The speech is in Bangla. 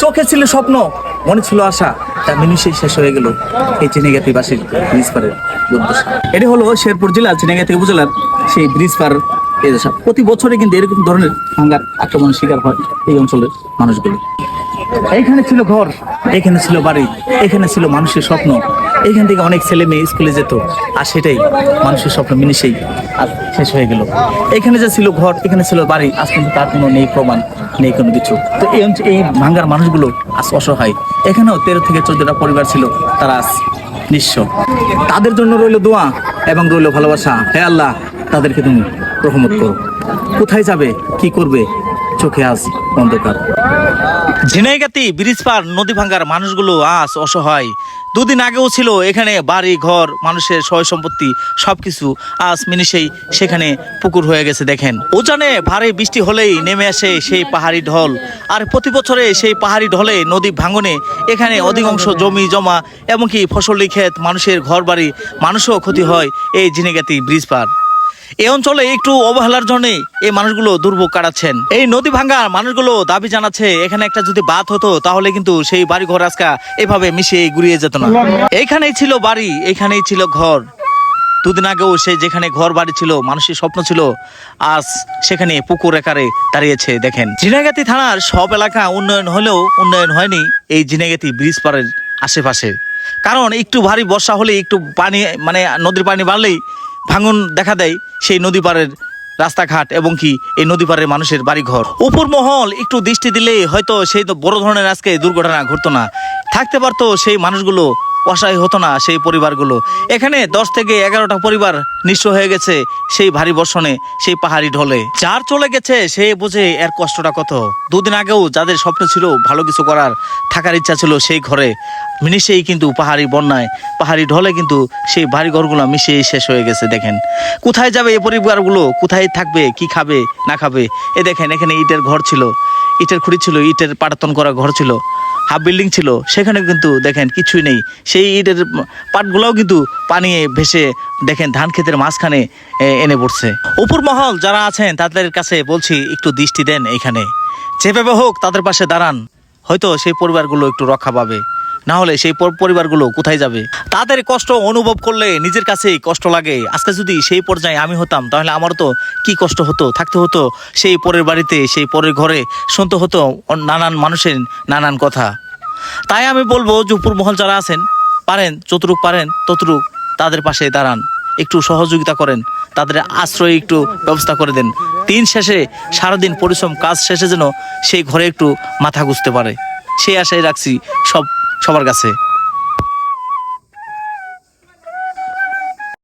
চোখে ছিল স্বপ্ন, মনে ছিল আশা, তা মিনিশেই শেষ হয়ে গেল এই চিনিগাতি বাসীর ব্রিজ পারের দুর্দশা এটি হলো শেরপুর জেলা চিনিগাতি উপজেলার সেই ব্রিজ পার এই দশা। প্রতি বছরে কিন্তু এরকম ধরনের হাঙ্গার আক্রমণের শিকার হয় এই অঞ্চলের মানুষগুলো। এইখানে ছিল ঘর এখানে ছিল বাড়ি এখানে ছিল মানুষের স্বপ্ন এখান থেকে অনেক ছেলে মেয়ে স্কুলে যেত, আর সেটাই মানুষের স্বপ্ন মিনিশেই আর শেষ হয়ে গেল। এখানে যে ছিল ঘর, এখানে ছিল বাড়ি, আজ কিন্তু তার কোনো নেই প্রমাণ, নেই কোনো কিছু। তো এই এই ভাঙ্গার মানুষগুলো আজ অসহায়। এখানেও তেরো থেকে চোদ্দটা পরিবার ছিল, তারা আজ নিঃস্ব। তাদের জন্য রইল দোয়া এবং রইল ভালোবাসা। হে আল্লাহ, তাদেরকে তুমি রহমত করো। কোথায় যাবে, কি করবে? চোখে আজ অন্ধকার। ঝিনাইগাতি ব্রিজ পার নদী ভাঙ্গার মানুষগুলো আজ অসহায়। দুদিন আগেও ছিল এখানে বাড়ি, ঘর, মানুষের সয় সম্পত্তি সবকিছু আজ মিনিশেই সেখানে পুকুর হয়ে গেছে, দেখেন। উজানে ভারী বৃষ্টি হলেই নেমে আসে সেই পাহাড়ি ঢল। আর প্রতি বছরে সেই পাহাড়ি ঢলে নদী ভাঙনে এখানে অধিকাংশ জমি জমা, এমনকি ফসলি ক্ষেত, মানুষের ঘর বাড়ি মানুষও ক্ষতি হয় এই ঝিনাইগাতি ব্রিজ পার এই অঞ্চলে একটু অবহেলার জন্য এই মানুষগুলো দুর্ভোগ কাটাচ্ছেন। এই নদী ভাঙ্গা মানুষগুলো দাবি জানাচ্ছে, এখানে একটা যদি বাদ হতো, তাহলে কিন্তু সেই বাড়ি ঘর আজকা এভাবে মিশে গুড়িয়ে যেত না। এইখানেই ছিল বাড়ি, এইখানেই ছিল ঘর। দুদিন আগেও সে যেখানে ঘর বাড়ি ছিল, মানুষের স্বপ্ন ছিল, আজ সেখানে পুকুর একারে দাঁড়িয়েছে, দেখেন। ঝিনাগাতি থানার সব এলাকা উন্নয়ন হলেও উন্নয়ন হয়নি এই ঝিনাগাতি ব্রিজ পাড়ের আশেপাশে। কারণ একটু ভারী বর্ষা হলে একটু পানি মানে নদীর পানি বাড়লেই ভাঙন দেখা দেয় সেই নদী পাড়ের রাস্তাঘাট এবং কি এই নদী পাড়ের মানুষের বাড়িঘর। উপর মহল একটু দৃষ্টি দিলে হয়তো সেই বড় ধরনের আজকে দুর্ঘটনা ঘটতো না। থাকতে পারতো সেই মানুষগুলো, অসহায় হতো না সেই পরিবারগুলো। এখানে দশ থেকে এগারোটা পরিবার নিঃস্ব হয়ে গেছে সেই ভারী বর্ষণে, সেই পাহাড়ি ঢলে। যার চলে গেছে সে বোঝে এর কষ্টটা কত। দুদিন আগেও যাদের স্বপ্ন ছিল ভালো কিছু করার, থাকার ইচ্ছা ছিল সেই ঘরে। মিশেই কিন্তু পাহাড়ি বন্যায়, পাহাড়ি ঢলে কিন্তু সেই বাড়ি ঘরগুলো মিশিয়ে শেষ হয়ে গেছে, দেখেন। কোথায় যাবে এই পরিবারগুলো? কোথায় থাকবে? কি খাবে? না খাবে? এ দেখেন, এখানে ইটের ঘর ছিল। ইটের খুঁড়ি ছিল, ইটের পাটাতন করা ঘর ছিল। হাফ বিল্ডিং ছিল সেখানে কিন্তু দেখেন কিছুই নেই। সেই ইটের পাটগুলোও কিন্তু পানি ভেসে, দেখেন, ধান ক্ষেতের মাঝখানে এনে পড়ছে। উপর মহল, যারা আছেন, তাদের কাছে বলছি, একটু দৃষ্টি দেন এখানে। যেভাবে হোক, তাদের পাশে দাঁড়ান। হয়তো সেই পরিবারগুলো একটু রক্ষা পাবে। না হলে সেই পরিবারগুলো কোথায় যাবে? তাদের কষ্ট অনুভব করলে নিজের কাছেই কষ্ট লাগে। আজকে যদি সেই পর্যায়ে আমি হতাম, তাহলে আমার তো কি কষ্ট হতো, থাকতে হতো। সেই পরের বাড়িতে, সেই পরের ঘরে শুনতে হতো নানান মানুষের নানান কথা। তাই আমি বলব, জুপুর মহল যারা আছেন, পারেন, যতটুক পারেন, ততটুক তাদের পাশে দাঁড়ান। একটু সহযোগিতা করেন, তাদের আশ্রয় একটু ব্যবস্থা করে দেন। দিন শেষে, সারাদিন পরিশ্রম, কাজ শেষে যেন সেই ঘরে একটু মাথা গুঁজতে পারে। সেই আশাই রাখছি, সব সবার কাছে।